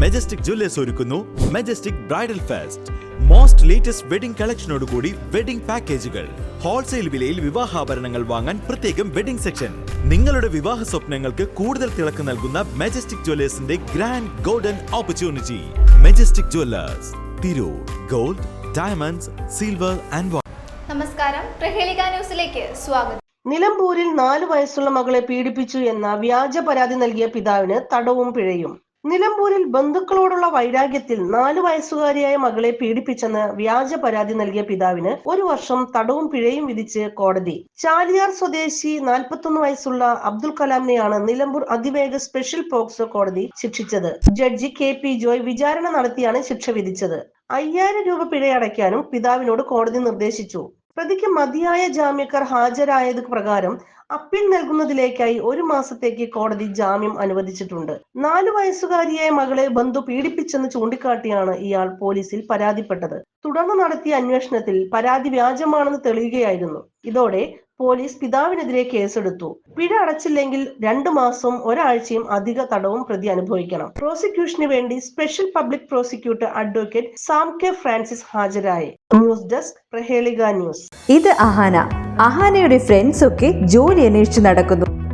Majestic jewellers ഒരുക്കുന്നു Majestic bridal fest most latest wedding കളക്ഷനോടുകൂടി wedding പാക്കേജുകൾ wholesale വിലയിൽ വിവാഹാഭരണങ്ങൾ വാങ്ങാൻ പ്രത്യേകം വെഡിംഗ് സെക്ഷൻ നിങ്ങളുടെ വിവാഹ സ്വപ്നങ്ങൾക്ക് കൂടുതൽ തിളക്കം നൽകുന്ന majestic ജ്വല്ലേഴ്സിന്റെ grand golden opportunity Majestic jewellers Tirur gold diamonds silver and നമസ്കാരം. പ്രഹേളിക ന്യൂസിലേക്ക് സ്വാഗതം. നിലമ്പൂരിൽ നാലു വയസ്സുള്ള മകളെ പീഡിപ്പിച്ചു എന്ന വ്യാജ പരാതി നൽകിയ പിതാവിന് തടവും പിഴയും. നിലമ്പൂരിൽ ബന്ധുക്കളോടുള്ള വൈരാഗ്യത്തിൽ നാലു വയസ്സുകാരിയായ മകളെ പീഡിപ്പിച്ചെന്ന് വ്യാജ പരാതി നൽകിയ പിതാവിന് ഒരു വർഷം തടവും പിഴയും വിധിച്ച് കോടതി. ചാലിയാർ സ്വദേശി നാൽപ്പത്തൊന്ന് വയസ്സുള്ള അബ്ദുൽ കലാമിനെയാണ് നിലമ്പൂർ അതിവേഗ സ്പെഷ്യൽ പോക്സോ കോടതി ശിക്ഷിച്ചത്. ജഡ്ജി കെ പി ജോയ് വിചാരണ നടത്തിയാണ് ശിക്ഷ വിധിച്ചത്. അയ്യായിരം രൂപ പിഴയടയ്ക്കാനും പിതാവിനോട് കോടതി നിർദ്ദേശിച്ചു. പ്രതിക്ക് മതിയായ ജാമ്യക്കാർ ഹാജരായത് പ്രകാരം അപ്പീൽ നൽകുന്നതിലേക്കായി ഒരു മാസത്തേക്ക് കോടതി ജാമ്യം അനുവദിച്ചിട്ടുണ്ട്. നാലു വയസ്സുകാരിയായ മകളെ ബന്ധു പീഡിപ്പിച്ചെന്ന് ചൂണ്ടിക്കാട്ടിയാണ് ഇയാൾ പോലീസിൽ പരാതിപ്പെട്ടത്. തുടർന്ന് നടത്തിയ അന്വേഷണത്തിൽ പരാതി വ്യാജമാണെന്ന് തെളിയുകയായിരുന്നു. ഇതോടെ പോലീസ് പിതാവിനെതിരെ കേസെടുത്തു. പിഴ അടച്ചില്ലെങ്കിൽ രണ്ടു മാസവും ഒരാഴ്ചയും അധിക തടവും പ്രതി അനുഭവിക്കണം. പ്രോസിക്യൂഷന് വേണ്ടി special public prosecutor advocate Sam K Francis ഹാജരായി. News desk Prahelika news. ഇത് അഹാന. അഹാനയുടെ ഫ്രണ്ട്സ് ഒക്കെ ജോലി അന്വേഷിച്ച് നടക്കുന്നു.